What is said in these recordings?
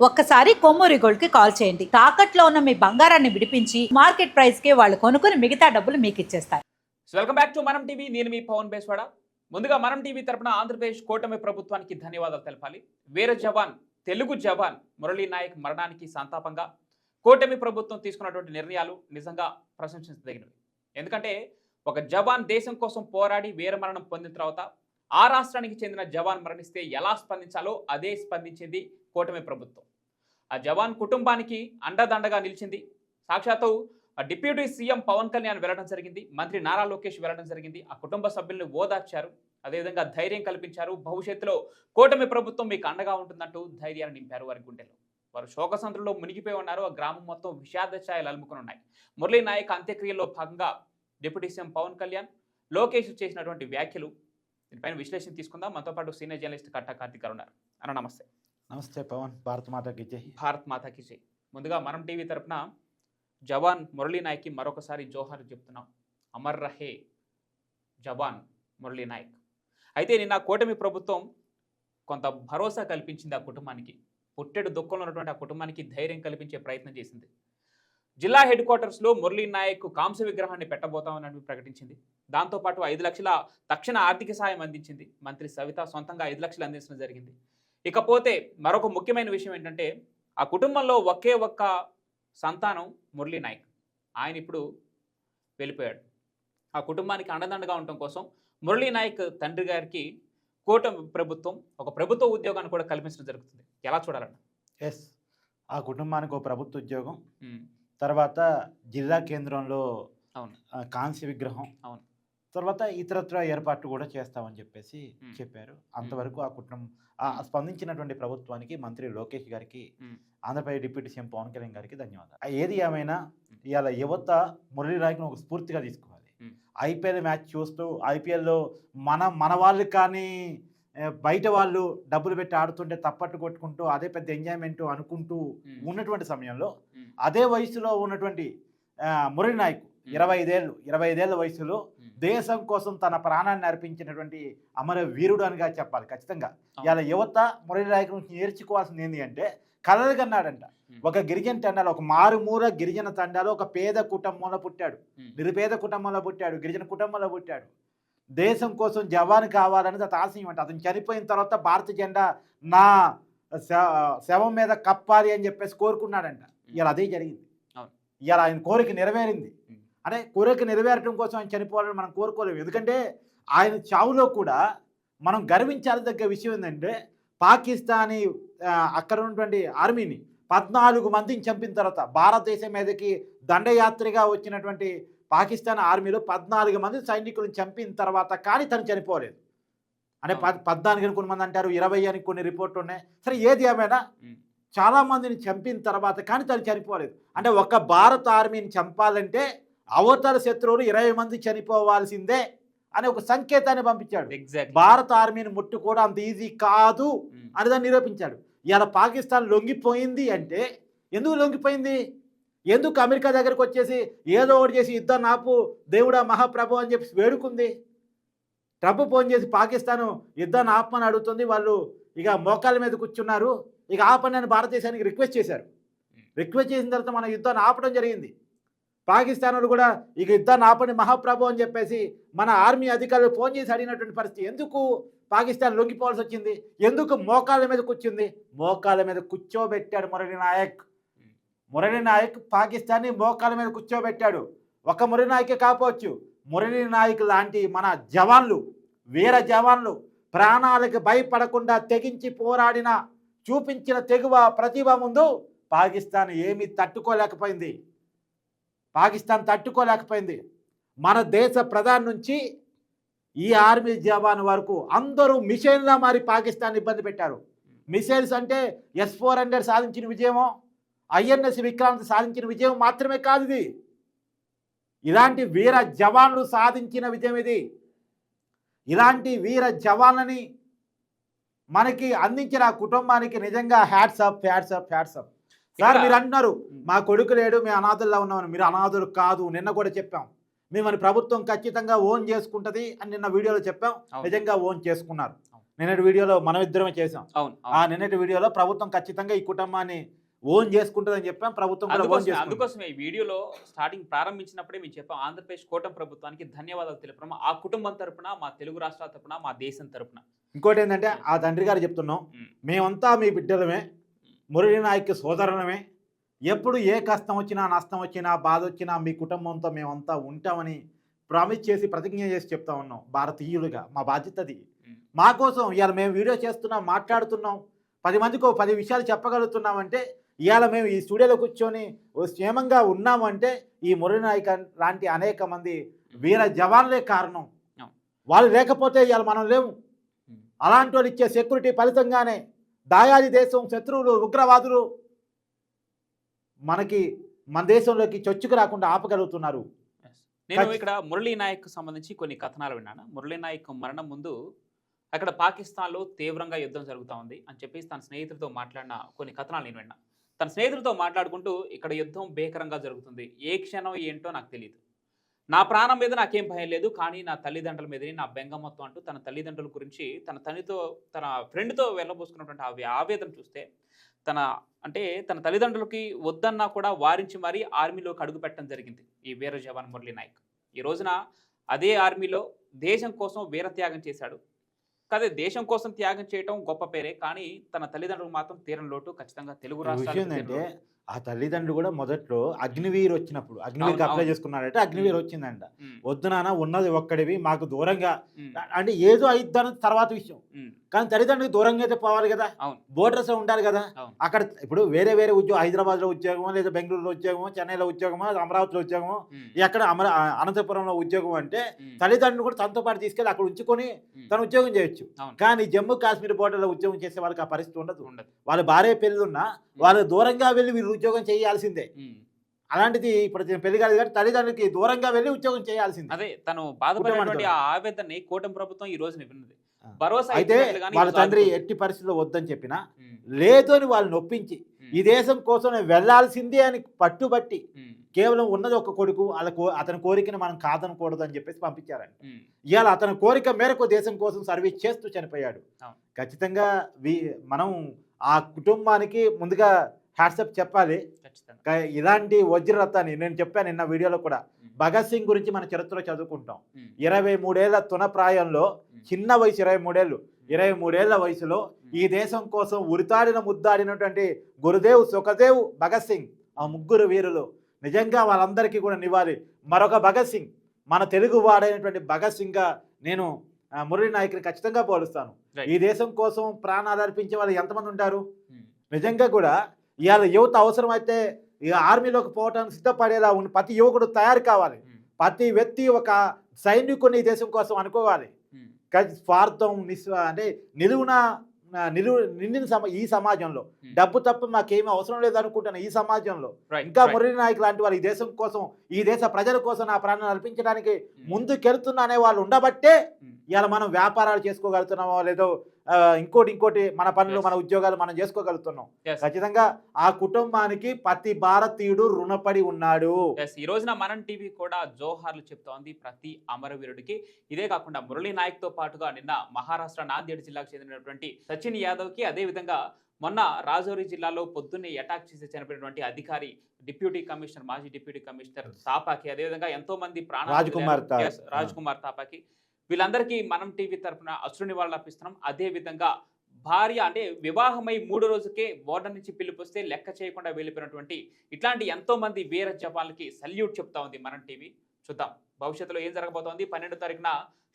ఒక్కసారి కొమ్మూరి గోల్డ్కి కాల్ చేయండి. తాకట్లో ఉన్న మీ బంగారాన్ని విడిపించి మార్కెట్ ప్రైస్కి వాళ్ళు కొనుక్కుని మిగతా డబ్బులు మీకు ఇచ్చేస్తారు. Welcome back to Manam TV నేను మీ పవన్ బేస్వాడ. ముందుగా మనం టీవీ తరపున ఆంధ్రప్రదేశ్ కూటమి ప్రభుత్వానికి ధన్యవాదాలు తెలపాలి. వీర జవాన్ తెలుగు జవాన్ మురళీ నాయక్ మరణానికి సంతాపంగా కూటమి ప్రభుత్వం తీసుకున్నటువంటి నిర్ణయాలు నిజంగా ప్రశంసించదగినవి. ఎందుకంటే ఒక జవాన్ దేశం కోసం పోరాడి వీరమరణం పొందిన తర్వాత ఆ రాష్ట్రానికి చెందిన జవాన్ మరణిస్తే ఎలా స్పందించాలో అదే స్పందించింది కూటమి ప్రభుత్వం. ఆ జవాన్ కుటుంబానికి అండదండగా నిలిచింది. సాక్షాత్తు డిప్యూటీ సీఎం పవన్ కళ్యాణ్ వెళ్ళడం జరిగింది. మంత్రి నారా లోకేష్ వెళ్ళడం జరిగింది. ఆ కుటుంబ సభ్యులను ఓదార్చారు. అదేవిధంగా ధైర్యం కల్పించారు. భవిష్యత్తులో కూటమి ప్రభుత్వం మీకు అండగా ఉంటుందంటూ ధైర్యాన్ని నింపారు వారి గుండెలో వారు శోకసంద్రంలో మునిగిపోయి ఉన్నారు. ఆ గ్రామం మొత్తం విషాద ఛాయలు అలుముకుని ఉన్నాయి. మురళీ నాయక్ అంత్యక్రియల్లో భాగంగా డిప్యూటీ సీఎం పవన్ కళ్యాణ్ లోకేష్ చేసినటువంటి వ్యాఖ్యలు దీనిపైన విశ్లేషణ తీసుకుందాం. మనతో పాటు సీనియర్ జర్నలిస్ట్ కట్టా కార్తిక్ గారు ఉన్నారు. అన్న నమస్తే. నమస్తే పవన్. భారత్ మాతకి జై. భారత్ మాతాకి జై. ముందుగా మనం టీవీ తరపున జవాన్ మురళీ నాయక్కి మరొకసారి జోహార్ చెప్తున్నాం. అమర్ రహే జవాన్ మురళీ నాయక్. అయితే నిన్న కూటమి ప్రభుత్వం కొంత భరోసా కల్పించింది ఆ కుటుంబానికి. పుట్టెడు దుఃఖంలో ఉన్నటువంటి ఆ కుటుంబానికి ధైర్యం కల్పించే ప్రయత్నం చేసింది. జిల్లా హెడ్ క్వార్టర్స్లో మురళీ నాయక్ కాంస్య విగ్రహాన్ని పెట్టబోతామని ప్రకటించింది. దాంతోపాటు ఐదు లక్షల తక్షణ ఆర్థిక సాయం అందించింది మంత్రి సవిత సొంతంగా ఐదు లక్షలు అందించడం జరిగింది. ఇకపోతే మరొక ముఖ్యమైన విషయం ఏంటంటే ఆ కుటుంబంలో ఒకే ఒక్క సంతానం మురళీ నాయక్. ఆయన ఇప్పుడు వెళ్ళిపోయాడు. ఆ కుటుంబానికి అండదండగా ఉండటం కోసం మురళీ నాయక్ తండ్రి గారికి కూటమి ప్రభుత్వం ఒక ప్రభుత్వ ఉద్యోగాన్ని కూడా కల్పించడం జరుగుతుంది. ఎలా చూడాలన్న? ఎస్. ఆ కుటుంబానికి ఒక ప్రభుత్వ ఉద్యోగం. తర్వాత జిల్లా కేంద్రంలో కాంస్య విగ్రహం అవును. తర్వాత ఇతరత్ర ఏర్పాట్లు కూడా చేస్తామని చెప్పేసి. చెప్పారు అంతవరకు ఆ కుటుంబం. స్పందించినటువంటి ప్రభుత్వానికి మంత్రి లోకేష్ గారికి. ఆంధ్రప్రదేశ్ డిప్యూటీ సీఎం పవన్ కళ్యాణ్ గారికి ధన్యవాదాలు ఏది ఏమైనా ఇవాళ యువత మురళీ నాయక్ను ఒక స్ఫూర్తిగా తీసుకోవాలి. ఐపీఎల్ మ్యాచ్ చూస్తూ ఐపీఎల్లో మన మన వాళ్ళు కానీ బయట వాళ్ళు డబ్బులు పెట్టి ఆడుతుంటే తప్పట్టు కొట్టుకుంటూ అదే పెద్ద ఎంజాయ్మెంట్ అనుకుంటూ ఉన్నటువంటి సమయంలో అదే వయసులో ఉన్నటువంటి మురళి నాయక్ ఇరవై ఐదేళ్ళు ఇరవై ఐదేళ్ళ వయసులో. దేశం కోసం తన ప్రాణాన్ని అర్పించినటువంటి అమర వీరుడు అనిగా చెప్పాలి ఖచ్చితంగా. ఇలా యువత మురళి నాయక్ నుంచి నేర్చుకోవాల్సింది ఏంటి అంటే కలలు కన్నాడంట. ఒక గిరిజన తండాలో ఒక మారుమూల గిరిజన తండాలో ఒక పేద కుటుంబంలో పుట్టాడు. నిరుపేద కుటుంబంలో పుట్టాడు గిరిజన కుటుంబంలో పుట్టాడు దేశం కోసం జవాన్ కావాలని అతను ఆశయం అంట. అతను చనిపోయిన తర్వాత భారత జెండా నా శవం మీద కప్పాలి అని చెప్పేసి కోరుకున్నాడంట. ఇలా అదే జరిగింది. ఇలా ఆయన కోరిక నెరవేరింది. అంటే కోరిక నెరవేరడం కోసం ఆయన చనిపోవాలని మనం కోరుకోలేము. ఎందుకంటే ఆయన చావులో కూడా మనం గర్వించాల్సిన విషయం ఏంటంటే పాకిస్తానీ అక్కడ ఉన్నటువంటి ఆర్మీని పద్నాలుగు మందిని చంపిన తర్వాత భారతదేశం మీదకి దండయాత్రగా వచ్చినటువంటి పాకిస్తాన్ ఆర్మీలో పద్నాలుగు మంది సైనికులను చంపిన తర్వాత కానీ తను చనిపోలేదు. అంటే పద్ పద్నాలుగు అని కొన్ని మంది అంటారు ఇరవై అని కొన్ని రిపోర్ట్లు ఉన్నాయి. సరే ఏది ఏమైనా. చాలా మందిని చంపిన తర్వాత కానీ తను చనిపోలేదు. అంటే ఒక భారత ఆర్మీని చంపాలంటే అవతల శత్రువులు ఇరవై మంది చనిపోవాల్సిందే అనే ఒక సంకేతాన్ని పంపించాడు. భారత ఆర్మీని ముట్టుకోవడం అంత ఈజీ కాదు అని దాన్ని నిరూపించాడు. ఇలా పాకిస్తాన్ లొంగిపోయింది అంటే ఎందుకు లొంగిపోయింది? ఎందుకు అమెరికా దగ్గరకు వచ్చేసి ఏదో ఒకటి చేసి యుద్ధం నాపు దేవుడా మహాప్రభు అని చెప్పి వేడుకుంది. ట్రంప్ ఫోన్ చేసి పాకిస్తాన్ యుద్ధాన్ని ఆపమని అడుగుతుంది. వాళ్ళు ఇక మోకాళ్ళ మీద కూర్చున్నారు. ఇక ఆపని అని భారతదేశానికి రిక్వెస్ట్ చేశారు. రిక్వెస్ట్ చేసిన తర్వాత మన యుద్ధాన్ని ఆపడం జరిగింది. పాకిస్తాన్ వాళ్ళు కూడా ఇక యుద్ధాన్ని ఆపని మహాప్రభు అని చెప్పేసి మన ఆర్మీ అధికారులు ఫోన్ చేసి అడిగినటువంటి పరిస్థితి ఎందుకు పాకిస్తాన్ లొంగిపోవాల్సి వచ్చింది? ఎందుకు మోకాళ్ళ మీద కూర్చుంది? మోకాళ్ళ మీద కూర్చోబెట్టాడు మురళి నాయక్. మురళి నాయక్ పాకిస్తాన్ని మోకాల మీద కూర్చోబెట్టాడు. ఒక మురళి నాయకే కాపోవచ్చు మురళి నాయక్ లాంటి మన జవాన్లు వీర జవాన్లు ప్రాణాలకు భయపడకుండా తెగించి పోరాడిన చూపించిన తెగువ ప్రతిభ ముందు పాకిస్తాన్ ఏమీ తట్టుకోలేకపోయింది. పాకిస్తాన్ తట్టుకోలేకపోయింది. మన దేశ ప్రధాని నుంచి ఈ ఆర్మీ జవాన్ వరకు అందరూ మిషన్లా మారి పాకిస్తాన్ ఇబ్బంది పెట్టారు. మిసైల్స్ అంటే ఎస్ ఫోర్ హండ్రెడ్ సాధించిన విజయమో ఐఎన్ఎస్ విక్రాంత్ సాధించిన విజయం మాత్రమే కాదు ఇది. ఇలాంటి వీర జవాన్లు సాధించిన విజయం ఇది. ఇలాంటి వీర జవాన్లని మనకి అందించిన కుటుంబానికి నిజంగా hats up hats up hats up. Sir మీరు అంటున్నారు మా కొడుకు లేడు మేము అనాథుల్లో ఉన్నామని. మీరు అనాథులు కాదు నిన్న కూడా చెప్పాం. మిమ్మల్ని ప్రభుత్వం ఖచ్చితంగా ఓన్ చేసుకుంటది అని నిన్న వీడియోలో చెప్పాం. నిజంగా ఓన్ చేసుకున్నారు. నిన్నటి వీడియోలో మనం ఇద్దరమే చేసాం ఆ నిన్నటి వీడియోలో ప్రభుత్వం ఖచ్చితంగా ఈ కుటుంబాన్ని ఓన్ చేసుకుంటుందని చెప్పాం ప్రభుత్వం అందుకోసమే ఈ వీడియోలో స్టార్టింగ్ ప్రారంభించినప్పుడే మేము చెప్పాం ఆంధ్రప్రదేశ్ కూటమి ప్రభుత్వానికి ధన్యవాదాలు తెలుపుతున్నాం. ఆ కుటుంబం తరపున మా తెలుగు రాష్ట్రాల తరపున మా దేశం తరపున. ఇంకోటి ఏంటంటే ఆ తండ్రి గారు చెప్తున్నాం. మేమంతా మీ బిడ్డలమే మురళీ నాయక్ సోదరులమే. ఎప్పుడు ఏ కష్టం వచ్చినా నష్టం వచ్చినా బాధ వచ్చినా మీ కుటుంబంతో మేమంతా ఉంటామని ప్రామిస్ చేసి ప్రతిజ్ఞ చేసి చెప్తా ఉన్నాం భారతీయులుగా. మా బాధ్యత అది. ఉమ్. మా కోసం ఇవాళ మేము వీడియో చేస్తున్నాం మాట్లాడుతున్నాం పది మందికి పది విషయాలు చెప్పగలుగుతున్నామంటే ఇవాళ మేము ఈ స్టూడియోలో కూర్చొని క్షేమంగా ఉన్నామంటే ఈ మురళీ నాయక్ లాంటి అనేక మంది వీర జవాన్లే కారణం. వాళ్ళు లేకపోతే ఇవాళ మనం లేము. అలాంటి వాళ్ళు ఇచ్చే సెక్యూరిటీ ఫలితంగానే దాయాది దేశం శత్రువులు ఉగ్రవాదులు మనకి మన దేశంలోకి చొచ్చుకు రాకుండా ఆపగలుగుతున్నారు. నేను ఇక్కడ మురళీ నాయక్ సంబంధించి కొన్ని కథనాలు విన్నాను మురళీ నాయక్ మరణం ముందు అక్కడ పాకిస్తాన్లో తీవ్రంగా యుద్ధం జరుగుతూ ఉంది అని చెప్పేసి తన స్నేహితులతో మాట్లాడిన కొన్ని కథనాలు నేను విన్నా తన స్నేహితులతో మాట్లాడుకుంటూ ఇక్కడ యుద్ధం భీకరంగా జరుగుతుంది. ఏ క్షణం ఏంటో నాకు తెలియదు నా ప్రాణం మీద నాకేం భయం లేదు కానీ నా తల్లిదండ్రుల మీదనే నా బెంగ మొత్తం అంటూ తన తల్లిదండ్రుల గురించి తన తనితో తన ఫ్రెండ్తో వెళ్ళబోసుకున్నటువంటి ఆ ఆవేదన చూస్తే తన అంటే తన తల్లిదండ్రులకి వద్దన్నా కూడా వారించి మరీ ఆర్మీలోకి అడుగుపెట్టడం జరిగింది ఈ వీర జవాన్ మురళీ నాయక్ ఈ రోజున అదే ఆర్మీలో దేశం కోసం వీరత్యాగం చేశాడు. కదే దేశం కోసం త్యాగం చేయటం గొప్ప పేరే కానీ తన తల్లిదండ్రులకు మాత్రం తీరం లోటు ఖచ్చితంగా తెలుగు ఈ ఆ తల్లిదండ్రులు కూడా మొదట్లో అగ్నివీర్ వచ్చినప్పుడు అగ్నివీర్కి అప్లై అవును. చేసుకున్నాడంటే అగ్నివీర్ వచ్చిందంట. వద్దు నాన్న ఉన్నది ఒక్కడివి మాకు దూరంగా అంటే ఏదో అయిద్దని తర్వాత విషయం. కానీ తల్లిదండ్రులకు దూరంగా అయితే పోవాలి కదా. బోర్డర్స్ ఉండాలి కదా. అక్కడ ఇప్పుడు వేరే వేరే ఉద్యోగం హైదరాబాద్లో ఉద్యోగమో లేదా బెంగళూరులో ఉద్యోగమో చెన్నైలో ఉద్యోగమో అమరావతిలో ఉద్యోగమో ఎక్కడ అమర అనంతపురంలో ఉద్యోగం అంటే తల్లిదండ్రులు కూడా తనతో పాటు తీసుకెళ్ళి అక్కడ ఉంచుకొని తను ఉద్యోగం చేయొచ్చు. కానీ జమ్మూ కాశ్మీర్ బోర్డర్లో ఉద్యోగం చేసే వాళ్ళకి ఆ పరిస్థితి ఉండదు. ఉండదు. వాళ్ళ భార్య పెళ్ళున్నా వాళ్ళు దూరంగా వెళ్ళి వీళ్ళు ఉద్యోగం చేయాల్సిందే. అలాంటిది ఇప్పుడు పెళ్ళి కాదు కానీ తల్లిదండ్రులకి దూరంగా వెళ్ళి ఉద్యోగం చేయాల్సిందే. అదే తను బాధపడినటువంటి కుటుంబానికి ఆ ఆవేదనని కూటమి ప్రభుత్వం ఈ రోజున విన్నది ఆ. భరోసా అయితే వాళ్ళ తండ్రి. ఎట్టి పరిస్థితిలో వద్దని చెప్పినా లేదు అని వాళ్ళు నొప్పించి ఉమ్, ఈ దేశం కోసం నేను వెళ్ళాల్సిందే అని పట్టుబట్టి కేవలం ఉన్నది ఒక కొడుకు వాళ్ళ అతని కోరికను మనం కాదనకూడదు అని చెప్పేసి పంపించారంట. ఉమ్, ఇవాళ అతని కోరిక మేరకు దేశం కోసం సర్వీస్ చేస్తూ చనిపోయాడు. ఖచ్చితంగా మనం ఆ కుటుంబానికి ముందుగా హ్యాట్సప్ చెప్పాలి. ఇలాంటి వజ్రరథాన్ని నేను చెప్పాను నిన్న వీడియోలో కూడా. భగత్ సింగ్ గురించి మన చరిత్రలో చదువుకుంటాం. ఇరవై మూడేళ్ళ తున ప్రాయంలో ఉమ్, చిన్న వయసు ఇరవై మూడేళ్ళు ఇరవై మూడేళ్ళ వయసులో ఈ దేశం కోసం ఉరితాడిన ముద్దాడినటువంటి గురుదేవ్ సుఖదేవ్ భగత్ సింగ్ ఆ ముగ్గురు వీరులు నిజంగా వాళ్ళందరికీ కూడా నివ్వాలి మరొక భగత్ సింగ్ మన తెలుగు వాడైనటువంటి భగత్ సింగ్గా నేను మురళీ నాయకుని ఖచ్చితంగా పోలుస్తాను. ఈ దేశం కోసం ప్రాణాలు అర్పించే వాళ్ళు ఎంతమంది ఉంటారు? నిజంగా కూడా ఇవాళ యువత అవసరమైతే ఈ ఆర్మీలోకి పోవడానికి సిద్ధపడేలా ఉన్న ప్రతి యువకుడు తయారు కావాలి. ప్రతి వ్యక్తి ఒక సైనికుని ఈ దేశం కోసం అనుకోవాలి. స్వార్థం నిస్వ అంటే నిలువున నిలువు నిండిన సమ ఈ సమాజంలో. డబ్బు తప్ప మాకేమీ అవసరం లేదు అనుకుంటాను ఈ సమాజంలో. ఇంకా. మురళీ నాయక్ లాంటి వారు ఈ దేశం కోసం ఈ దేశ ప్రజల కోసం నా ప్రాణాలు అర్పించడానికి ముందుకెళ్తున్న అనే వాళ్ళు ఉండబట్టే ఇవాళ మనం వ్యాపారాలు చేసుకోగలుగుతున్నామో లేదో ఇంకోటి ఇంకోటి మన పనులు. మన ఉద్యోగాలు మనం చేసుకోగలుగుతున్నాం. ఖచ్చితంగా ఆ కుటుంబానికి ప్రతి భారతీయుడు రుణపడి ఉన్నాడు. ఈ రోజున మనం టీవీ కూడా జోహార్లు చెప్తోంది ప్రతి అమరవీరుడికి. ఇదే కాకుండా మురళీ నాయక్తో పాటుగా నిన్న మహారాష్ట్ర నాందేడ్ జిల్లాకు చెందినటువంటి సచిన్ యాదవ్కి అదే విధంగా మొన్న రాజౌరి జిల్లాలో పొద్దున్నే అటాక్ చేసి చనిపోయినటువంటి అధికారి డిప్యూటీ కమిషనర్ మాజీ డిప్యూటీ కమిషనర్ తాపాకి అదేవిధంగా ఎంతో మంది Yes, రాజ్ కుమార్ తాపాకి. వీళ్ళందరికీ మనం టీవీ తరఫున అశ్రు నివాళులు అర్పిస్తున్నాం అదే విధంగా భార్య అంటే వివాహమై మూడు రోజుకే బోర్డర్ నుంచి పిలుపుస్తే లెక్క చేయకుండా వెళ్ళిపోయినటువంటి ఇట్లాంటి ఎంతోమంది వీర జవాన్లకి సల్యూట్ చెప్తా ఉంది మనం టీవీ. చూద్దాం. భవిష్యత్తులో ఏం జరగబోతోంది? పన్నెండో తారీఖున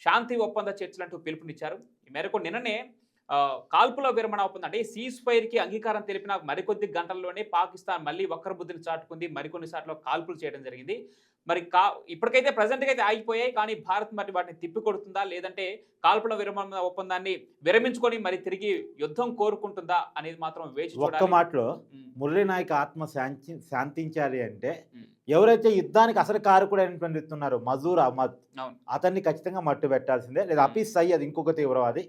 శాంతి ఒప్పంద చర్చలు అంటూ పిలుపునిచ్చారు. ఈ మేరకు నిన్ననే కాల్పుల విరమణ ఒప్పందం అంటే సీజ్ ఫైర్కి అంగీకారం తెలిపిన మరికొద్ది గంటల్లోనే పాకిస్తాన్ మళ్ళీ ఒక్కరి బుద్ధిని చాటుకుంది. మరికొన్ని సార్లు కాల్పులు చేయడం జరిగింది. మరి కా ఇప్పటికైతే ప్రజెంట్ అయితే ఆగిపోయాయి కానీ భారత్ మరి వాటిని తిప్పికొడుతుందా? లేదంటే కాల్పుల విరమణ ఒప్పందాన్ని విరమించుకొని మరి తిరిగి యుద్ధం కోరుకుంటుందా? అనేది మాత్రం వేచి ఒక్క మాటలో మురళీ నాయక్ ఆత్మ శాంతి శాంతించాలి అంటే ఎవరైతే యుద్ధానికి అసలు కారకుడు అయినటువంటి ఉన్నారో మజూర్ అహ్మద్ అతన్ని ఖచ్చితంగా మట్టు పెట్టాల్సిందే. లేదా హఫీజ్ సయ్యద్ ఇంకొక తీవ్రవాది.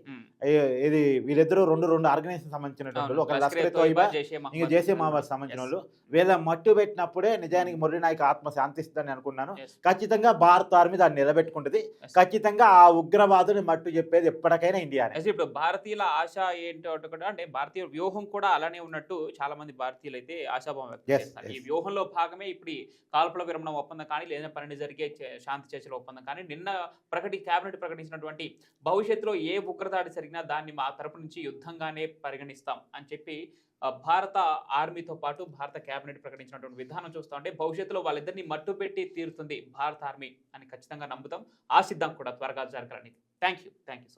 ఇది వీళ్ళిద్దరూ రెండు రెండు ఆర్గనైజేషన్ సంబంధించినటువంటి. ఒక లష్కరే తోయిబా, ఇంకా మహమ్మద్. జేసే మహమ్మద్ సంబంధించిన. వాళ్ళు. వీళ్ళ మట్టు పెట్టినప్పుడే నిజానికి మురళి నాయక్ ఆత్మ శాంతిస్తుందని అనుకున్నాను. ఖచ్చితంగా భారత్ ఆర్మీ దాన్ని నిలబెట్టుకుంటది. ఖచ్చితంగా ఆ ఉగ్రవాదుని మట్టు చెప్పేది ఎప్పటికైనా అయితే ఇప్పుడు భారతీయుల ఆశ ఏంటో అంటే భారతీయ వ్యూహం కూడా అలానే ఉన్నట్టు చాలా మంది భారతీయులు అయితే ఆశాభావం వ్యక్తం ఈ. వ్యూహంలో భాగమే ఇప్పుడు కాల్పుల విరమణ ఒప్పందం కానీ లేదా పన్నెండు జరిగే శాంతి చర్చల ఒప్పందం కానీ నిన్న ప్రకటి కేబినెట్ ప్రకటించినటువంటి భవిష్యత్తులో ఏ ఉగ్రదాడి జరిగినా దాన్ని మా తరపు నుంచి యుద్ధంగానే పరిగణిస్తాం అని చెప్పి భారత ఆర్మీతో పాటు భారత కేబినెట్ ప్రకటించినటువంటి విధానం చూస్తా ఉంటే భవిష్యత్తులో వాళ్ళిద్దరిని మట్టు పెట్టి తీరుతుంది భారత ఆర్మీ అని ఖచ్చితంగా నమ్ముతాం. ఆశిద్దాం కూడా త్వరగా జరగాలని. Thank you thank you